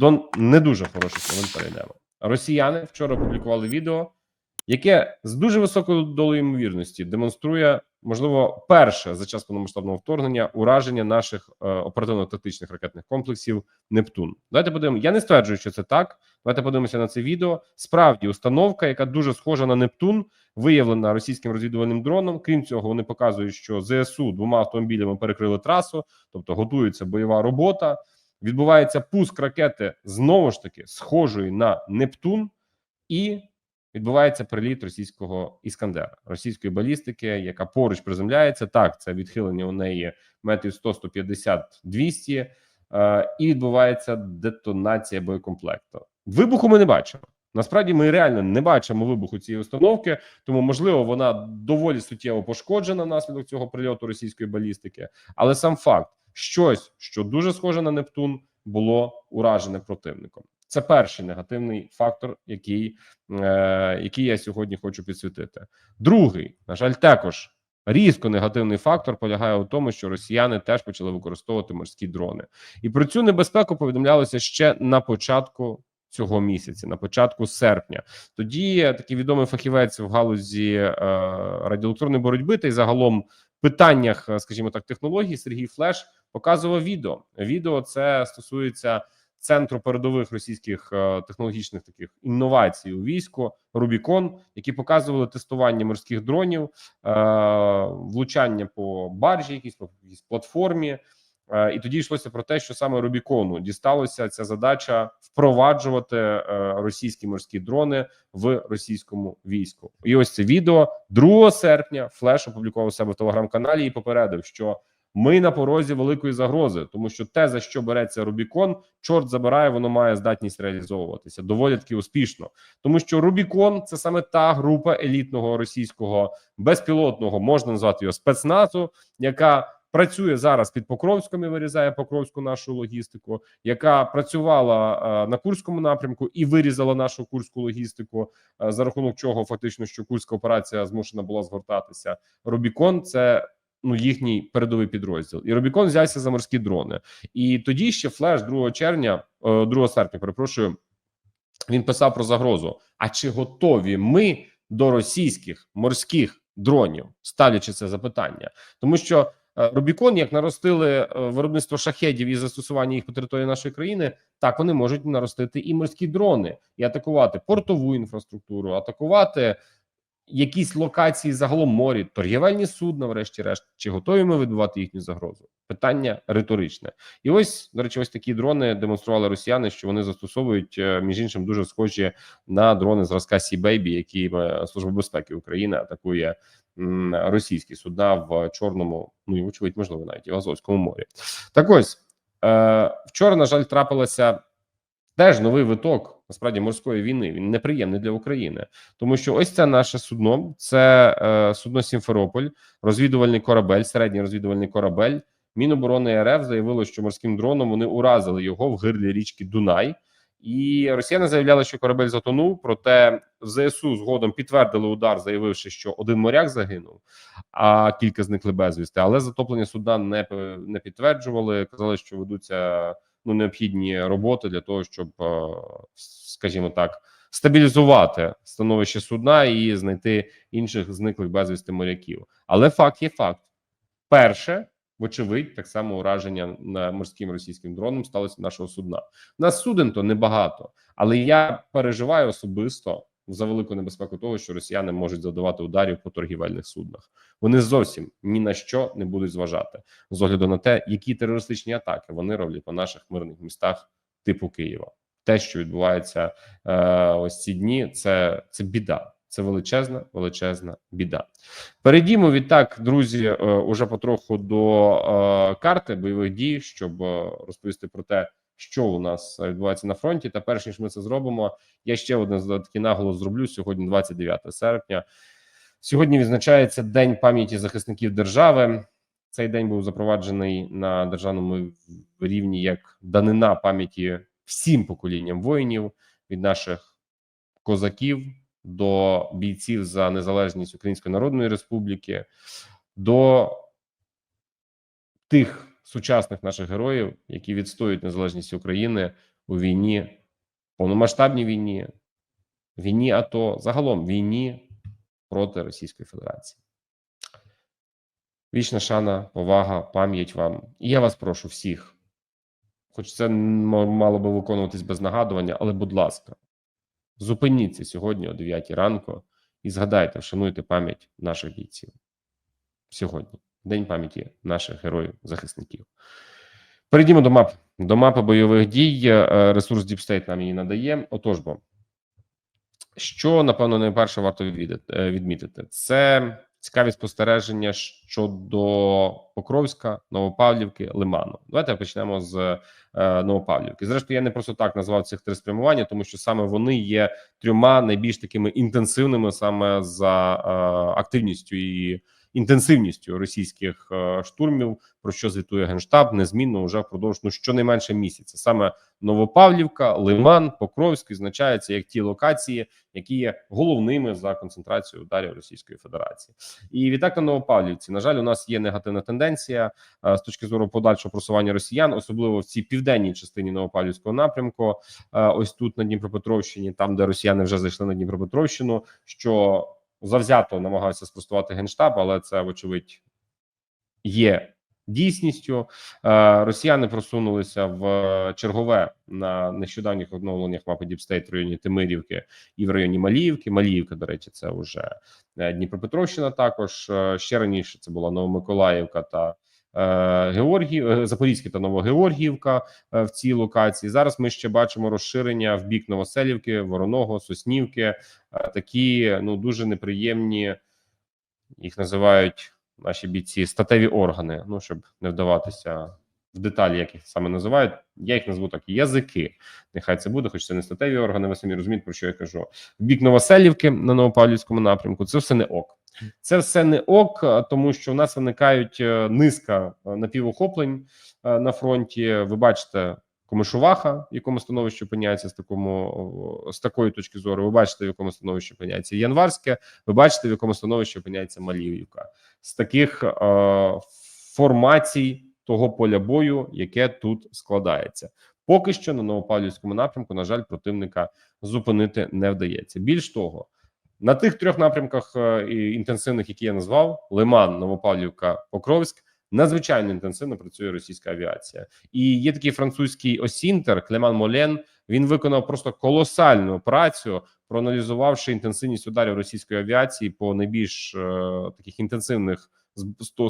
до не дуже хороших новин перейдемо. Росіяни вчора опублікували відео, яке з дуже високою долею ймовірності демонструє, можливо, перше за час повномасштабного вторгнення ураження наших е, оперативно-тактичних ракетних комплексів Нептун. Давайте подивимося. Я не стверджую, що це так. Давайте подивимося на це відео. Справді, установка, яка дуже схожа на Нептун, виявлена російським розвідувальним дроном. Крім цього, вони показують, що ЗСУ двома автомобілями перекрили трасу, тобто готується бойова робота. Відбувається пуск ракети знову ж таки схожої на Нептун, і відбувається приліт російського іскандера, російської балістики, яка поруч приземляється. Так, це відхилення у неї метрів 100, 150, 200, е, і відбувається детонація боєкомплекту. Вибуху ми не бачимо. Насправді ми реально не бачимо вибуху цієї установки, тому можливо вона доволі суттєво пошкоджена внаслідок цього прильоту російської балістики. Але сам факт, щось, що дуже схоже на Нептун, було уражене противником. Це перший негативний фактор, який, е, який я сьогодні хочу підсвітити. Другий, на жаль, також різко негативний фактор полягає у тому, що росіяни теж почали використовувати морські дрони, і про цю небезпеку повідомлялося ще на початку. Цього місяця, на початку серпня, тоді такий відомий фахівець в галузі е, радіоелектронної боротьби та й загалом питаннях, е, скажімо так, технологій Сергій Флеш показував відео. Відео це стосується центру передових російських е, технологічних таких інновацій у війську Рубікон, які показували тестування морських дронів, е, влучання по баржі, якісь по якійсь платформі. Е, І тоді йшлося про те, що саме Рубікону дісталося ця задача впроваджувати російські морські дрони в російському війську. І ось це відео 2 серпня. Флеш опублікував себе в телеграм-каналі і попередив, що ми на порозі великої загрози, тому що те, за що береться Рубікон, чорт забирає, воно має здатність реалізовуватися доволі таки успішно, тому що Рубікон це саме та група елітного російського безпілотного, можна назвати його спецназу, яка працює зараз під Покровськом і вирізає Покровську нашу логістику, яка працювала е, на Курському напрямку і вирізала нашу курську логістику, е, за рахунок чого фактично що Курська операція змушена була згортатися. Рубікон це ну їхній передовий підрозділ, і Рубікон взявся за морські дрони. І тоді ще флеш 2 червня, е, 2 серпня, перепрошую. Він писав про загрозу. А чи готові ми до російських морських дронів, ставлячи це запитання, тому що е, Рубікон, як наростили е, виробництво шахедів і застосування їх по території нашої країни, так вони можуть наростити і морські дрони і атакувати портову інфраструктуру, атакувати якісь локації загалом морі, торгівельні судна, врешті-решт, чи готові ми відбувати їхню загрозу? Питання риторичне, і ось до речі, ось такі дрони демонстрували росіяни, що вони застосовують е, між іншим дуже схожі на дрони зразка Sea Baby, які е, служба безпеки України атакує російські судна в чорному, ну і вочевидь, можливо, навіть і в Азовському морі. Так ось е, вчора, на жаль, трапилася теж новий виток насправді морської війни. Він неприємний для України, тому що ось це наше судно, це е, судно Сімферополь, розвідувальний корабель, середній розвідувальний корабель. Міноборони РФ заявило, що морським дроном вони уразили його в гирлі річки Дунай. І росіяни заявляли, що корабель затонув. Проте ЗСУ згодом підтвердили удар, заявивши, що один моряк загинув, а кілька зникли безвісти. Але затоплення судна не не підтверджували. Казали, що ведуться ну необхідні роботи для того, щоб, е, скажімо так, стабілізувати становище судна і знайти інших зниклих безвісти моряків. Але факт є факт: перше, вочевидь, так само ураження на морським російським дроном сталося нашого судна. Нас суден то небагато, але я переживаю особисто. За велику небезпеку того, що росіяни можуть завдавати ударів по торгівельних суднах, вони зовсім ні на що не будуть зважати з огляду на те, які терористичні атаки вони роблять по наших мирних містах, типу Києва. Те, що відбувається е, ось ці дні, це це біда. Це величезна, величезна біда. Перейдімо відтак, друзі, е, уже потроху до е, карти бойових дій, щоб е, розповісти про те, що у нас відбувається на фронті. Та перш ніж ми це зробимо, я ще один такий наголос зроблю сьогодні, 29 серпня. Сьогодні відзначається День пам'яті захисників держави. Цей день був запроваджений на державному рівні як данина пам'яті всім поколінням воїнів від наших козаків до бійців за незалежність Української Народної Республіки, до тих сучасних наших героїв, які відстоюють незалежність України у війні, повномасштабній війні, війні АТО, загалом війні проти Російської Федерації. Вічна шана, повага, пам'ять вам. І я вас прошу всіх, хоч це мало би виконуватись без нагадування, але, будь ласка, зупиніться сьогодні о 9 ранку і згадайте, вшануйте пам'ять наших бійців. Сьогодні, День пам'яті наших героїв-захисників. Перейдімо до мап. До мапи бойових дій. Е, Ресурс Deep State нам її надає. Отож бо, що напевно найперше варто е, відмітити, це цікаві спостереження щодо Покровська, Новопавлівки, Лиману. Давайте почнемо з е, Новопавлівки. Зрештою, я не просто так назвав цих три спрямування, тому що саме вони є трьома найбільш такими інтенсивними саме за активністю і інтенсивністю російських е, штурмів, про що звітує генштаб незмінно вже впродовж ну щонайменше місяця. Саме Новопавлівка, Лиман, Покровськ відзначаються як ті локації, які є головними за концентрацією ударів Російської Федерації. І відтак на Новопавлівці, на жаль, у нас є негативна тенденція е, з точки зору подальшого просування росіян, особливо в цій південній частині Новопавлівського напрямку. Е, Ось тут на Дніпропетровщині, там де росіяни вже зайшли на Дніпропетровщину, що завзято намагався спростувати генштаб, але це вочевидь є дійсністю. Е, Росіяни просунулися в чергове на нещодавніх оновленнях мапи Діпстейт в районі Тимирівки і в районі Маліївки. Маліївка, до речі, це вже е, Дніпропетровщина. Також Е, ще раніше це була Новомиколаївка та е, Георгів, е, Запорізька та Новогеоргіївка е, в цій локації. Зараз ми ще бачимо розширення в бік Новоселівки, Вороного, Соснівки. Е, Такі ну дуже неприємні, їх називають наші бійці статеві органи. Ну щоб не вдаватися в деталі, як їх саме називають. Я їх назву так: язики. Нехай це буде, хоч це не статеві органи. Ви самі розумієте, про що я кажу. В бік Новоселівки на Новопавлівському напрямку. Це все не ок. Це все не ок, тому що в нас виникають е, низка е, напівохоплень е, на фронті. Ви бачите. Комишуваха, в якому становищі опиняється з такому з такої точки зору. Ви бачите, в якому становищі опиняється Январське. Ви бачите, в якому становищі опиняється Маліївка. З таких е, формацій того поля бою, яке тут складається. Поки що на Новопавлівському напрямку, на жаль, противника зупинити не вдається. Більш того, на тих трьох напрямках е, і інтенсивних, які я назвав: Лиман, Новопавлівка, Покровськ. Надзвичайно інтенсивно працює російська авіація, і є такий французький осінтер Клеман Молен. Він виконав просто колосальну працю, проаналізувавши інтенсивність ударів російської авіації по найбільш е, таких інтенсивних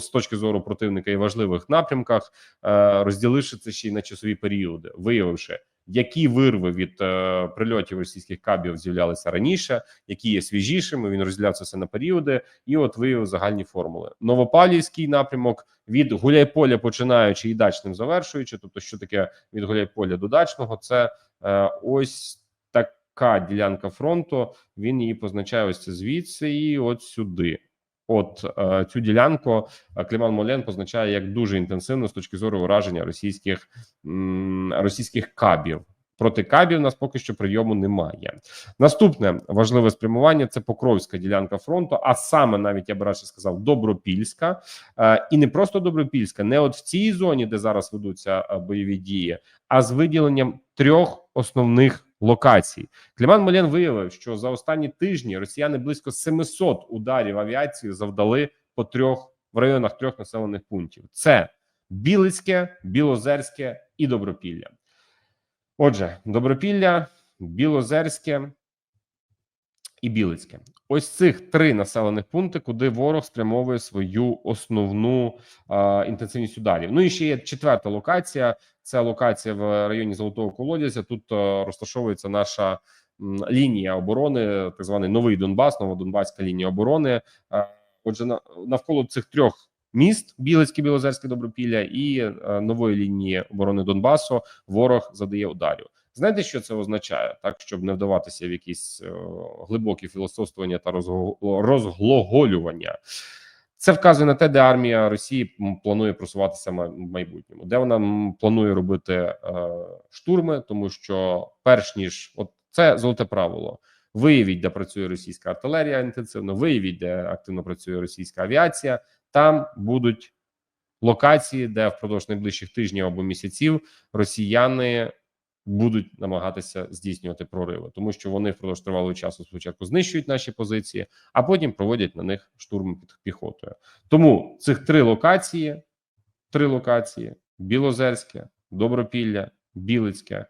з, точки зору противника і важливих напрямках, е, розділивши це ще й на часові періоди, виявивши, які вирви від е, прильотів російських кабів з'являлися раніше, які є свіжішими. Він розділяв це все на періоди, і от виявив загальні формули. Новопавлівський напрямок від Гуляйполя починаючи і дачним завершуючи. Тобто, що таке від Гуляйполя до дачного, це е, ось така ділянка фронту. Він її позначає ось звідси і от сюди. От е, цю ділянку е, Кліман Молен позначає як дуже інтенсивно з точки зору ураження російських російських кабів. Проти кабів у нас поки що прийому немає. Наступне важливе спрямування це Покровська ділянка фронту, а саме навіть я б радше сказав Добропільська, Е, і не просто Добропільська, не от в цій зоні, де зараз ведуться бойові дії, а з виділенням трьох основних локацій. Кліман Молен виявив, що за останні тижні росіяни близько 700 ударів авіації завдали по трьох в районах трьох населених пунктів: це Білицьке, Білозерське і Добропілля. Отже, Добропілля, Білозерське і Білицьке. Ось цих три населених пункти, куди ворог спрямовує свою основну е, інтенсивність ударів. Ну і ще є четверта локація. Це локація в районі Золотого Колодязя. Тут е, розташовується наша м, лінія оборони, так званий новий Донбас, новодонбаська лінія оборони. Е, Отже, на, навколо цих трьох міст: Білицьке, Білозерське, Добропілля і е, нової лінії оборони Донбасу. Ворог задає ударів. Знаєте, що це означає? Так, щоб не вдаватися в якісь е, глибокі філософствування та розглоголювання. Це вказує на те, де армія Росії планує просуватися в майбутньому, де вона планує робити е, штурми, тому що перш ніж от це золоте правило. Виявіть, де працює російська артилерія інтенсивно, виявіть, де активно працює російська авіація. Там будуть локації, де впродовж найближчих тижнів або місяців росіяни будуть намагатися здійснювати прориви, тому що вони впродовж тривалого часу спочатку знищують наші позиції, а потім проводять на них штурм під піхотою. Тому цих три локації, три локації: Білозерське, Добропілля, Білицьке,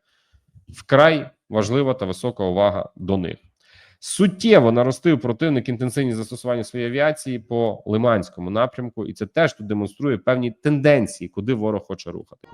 вкрай важлива та висока увага до них. Суттєво наростив противник інтенсивність застосування своєї авіації по Лиманському напрямку, і це теж тут демонструє певні тенденції, куди ворог хоче рухати.